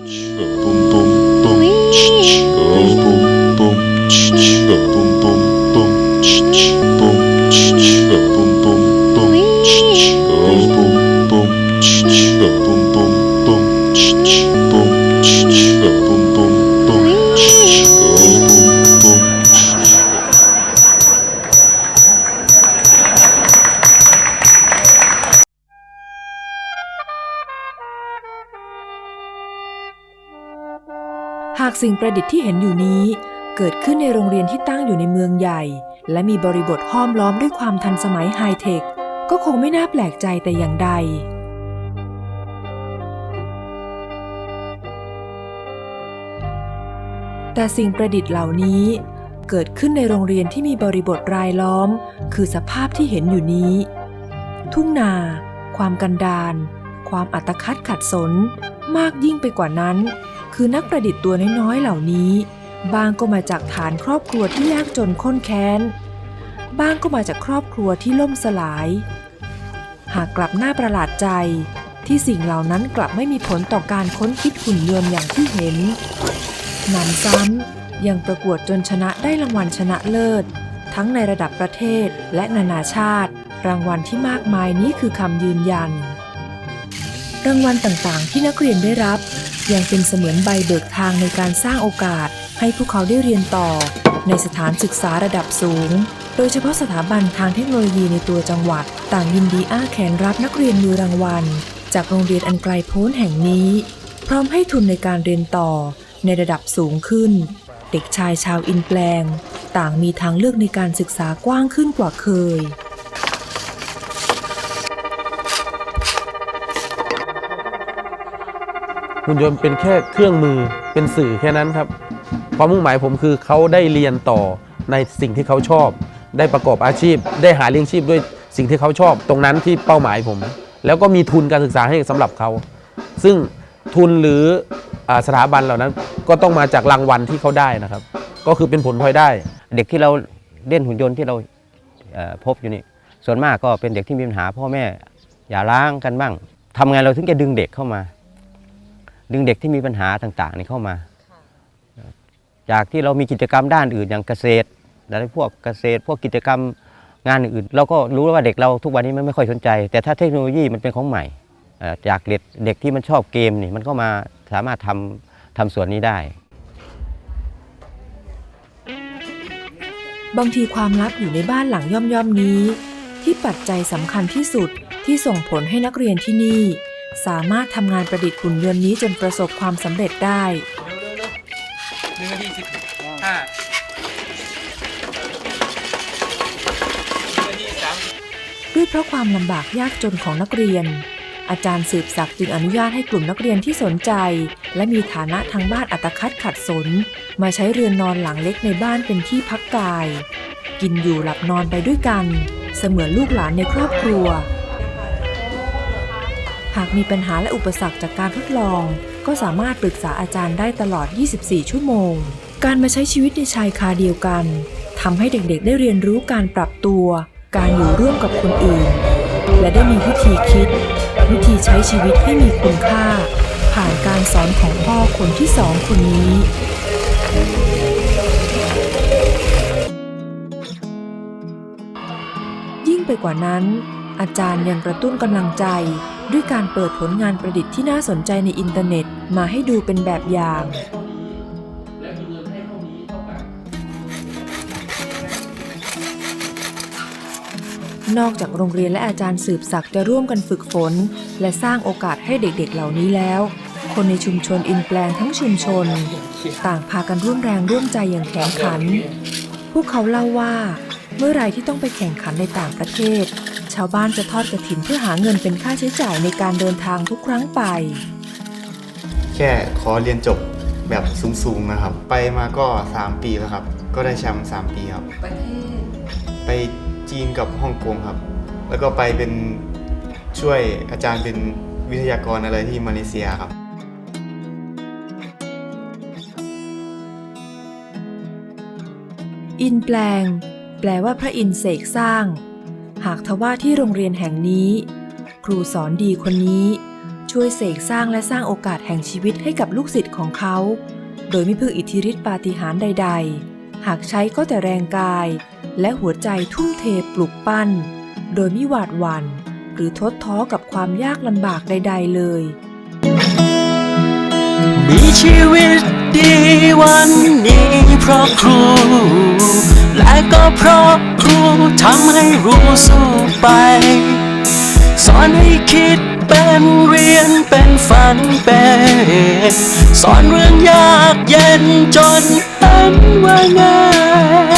Oh. หากสิ่งประดิษฐ์ที่เห็นอยู่นี้ เกิดขึ้นในโรงเรียนที่ตั้งอยู่ในเมืองใหญ่ และมีบริบทห้อมล้อมด้วยความทันสมัยไฮเทค ก็คงไม่น่าแปลกใจแต่อย่างใด แต่สิ่งประดิษฐ์เหล่านี้ เกิดขึ้นในโรงเรียนที่มีบริบทรายล้อม คือสภาพที่เห็นอยู่นี้ ทุ่งนา ความกันดารความอัตคัดขัดสน มากยิ่งไปกว่านั้น คือนักประดิษฐ์ตัวน้อยๆเหล่านี้บางก็มาจากฐานครอบครัวที่ยากจนข้นแค้นบางก็มาจากครอบครัวที่ล่มสลาย หากกลับหน้าประหลาดใจที่สิ่งเหล่านั้นกลับไม่มีผลต่อการค้นคิดหุ่นยนต์อย่างที่เห็นหนำซ้ำยังประกวดจนชนะได้รางวัลชนะเลิศ ทั้งในระดับประเทศและนานาชาติ รางวัลที่มากมายนี้คือคำยืนยัน รางวัลต่างๆ ที่นักเรียนได้รับ ยังเป็นเสมือนใบเบิกทางในการสร้างโอกาส ให้พวกเขาได้เรียนต่อ ในสถานศึกษาระดับสูง โดยเฉพาะสถาบันทางเทคโนโลยีในตัวจังหวัด ต่างยินดีอ้าแขนรับนักเรียนมือรางวัล จากโรงเรียนอันไกลโพ้นแห่งนี้ พร้อมให้ทุนในการเรียนต่อ ในระดับสูงขึ้น เด็กชายชาวอินแปลง ต่างมีทางเลือกในการศึกษากว้างขึ้นกว่าเคย หุ่นยนต์เป็นแค่เครื่องมือเป็นสื่อแค่นั้นครับ ความมุ่งหมายผมคือเขาได้เรียนต่อในสิ่งที่เขาชอบ ได้ประกอบอาชีพ ได้หาเลี้ยงชีพด้วยสิ่งที่เขาชอบ ตรงนั้นที่เป้าหมายผม แล้วก็มีทุนการศึกษาให้สำหรับเขา ซึ่งทุนหรืออสถาบันเหล่านั้น ก็ต้องมาจากรางวัลที่เขาได้นะครับ ก็คือเป็นผลพลอยได้ เด็กที่เราเล่นหุ่นยนต์ที่เราพบอยู่นี่ส่วนมากก็เป็นเด็กที่มีปัญหาพ่อแม่อย่าร้างกันบ้างทำไงเราถึงจะดึงเด็กเข้ามา ดึงเด็กที่มีปัญหาต่างๆนี่เข้ามา จากที่เรามีกิจกรรมด้านอื่นอย่างเกษตรอะไรพวกเกษตร พวกกิจกรรมงานอื่น เราก็รู้ว่าเด็กเราทุกวันนี้มันไม่ค่อยสนใจ แต่ถ้าเทคโนโลยีมันเป็นของใหม่เอ่อจากเด็กเด็กที่มันชอบเกมนี่มันก็มาสามารถทำทำส่วนนี้ได้ บางทีความลับอยู่ในบ้านหลังย่อมย่อมๆนี้ ที่ปัจจัยสำคัญที่สุดที่ส่งผลให้นักเรียนที่นี่ สามารถทำงานประดิษฐ์หุ่นยนต์นี้จนประสบความสำเร็จได้ หนึ่งนาทีสิบห้าหนึ่งนาทีสามด้วยเพราะความลำบากยากจนของนักเรียน อาจารย์สืบศักดิ์จึงอนุญาตให้กลุ่มนักเรียนที่สนใจ และมีฐานะทางบ้านอัตคัดขัดสน มาใช้เรือนนอนหลังเล็กในบ้านเป็นที่พักกาย กินอยู่หลับนอนไปด้วยกัน เสมือนลูกหลานในครอบครัว หากมีปัญหาและอุปสรรคจากการทดลอง ก็สามารถปรึกษาอาจารย์ได้ตลอด 24 ชั่วโมง การมาใช้ชีวิตในชายคาเดียวกันทำให้เด็กๆ ได้เรียนรู้การปรับตัว การอยู่ร่วมกับคนอื่น และได้มีวิธีคิด วิธีใช้ชีวิตให้มีคุณค่า ผ่านการสอนของพ่อคนที่สองคนนี้ยิ่งไปกว่านั้น อาจารย์ยังกระตุ้นกำลังใจ ด้วยการเปิดผลงานประดิษฐ์ที่น่าสนใจในอินเทอร์เน็ตมาให้ดูเป็นแบบอย่างนอกจากโรงเรียนและอาจารย์สืบศักดิ์จะร่วมกันฝึกฝน และสร้างโอกาสให้เด็กๆเหล่านี้แล้ว คนในชุมชนอินแปลงทั้งชุมชน ต่างพากันร่วมแรงร่วมใจอย่างแข็งขัน พวกเขาเล่าว่า เมื่อไรที่ต้องไปแข่งขันในต่างประเทศ ชาวบ้านจะทอดกระถินเพื่อหาเงินเป็นค่าใช้จ่ายในการเดินทางทุกครั้งไป แค่ขอเรียนจบแบบสูงๆนะครับ ไปมาก็ 3 ปีแล้วครับ ก็ได้แชมป์3ปีครับ ประเทศไปจีนกับฮ่องกงครับ แล้วก็ไปเป็นช่วยอาจารย์เป็นวิทยากรอะไรที่มาเลเซียครับ อินแปลง แปลว่าพระอินทร์เสกสร้าง หากทว่าที่โรงเรียนแห่งนี้ ครูสอนดีคนนี้ ช่วยเสกสร้างและสร้างโอกาสแห่งชีวิตให้กับลูกศิษย์ของเขา โดยไม่พึ่งอิทธิฤทธิปาฏิหาริย์ใด ๆ หากใช้ก็แต่แรงกาย และหัวใจทุ่มเทปลุกปั้น โดยไม่หวาดหวัน่นหรือทดท้อกับความยากลำบากใด ๆ เลย มีชีวิต ดีวันนี้เพราะครู และก็เพราะครูทำให้รู้สู้ไป สอนให้คิดเป็นเรียนเป็นฝันเป็นสอนเรื่องยากเย็นจนเห็นว่าง่าย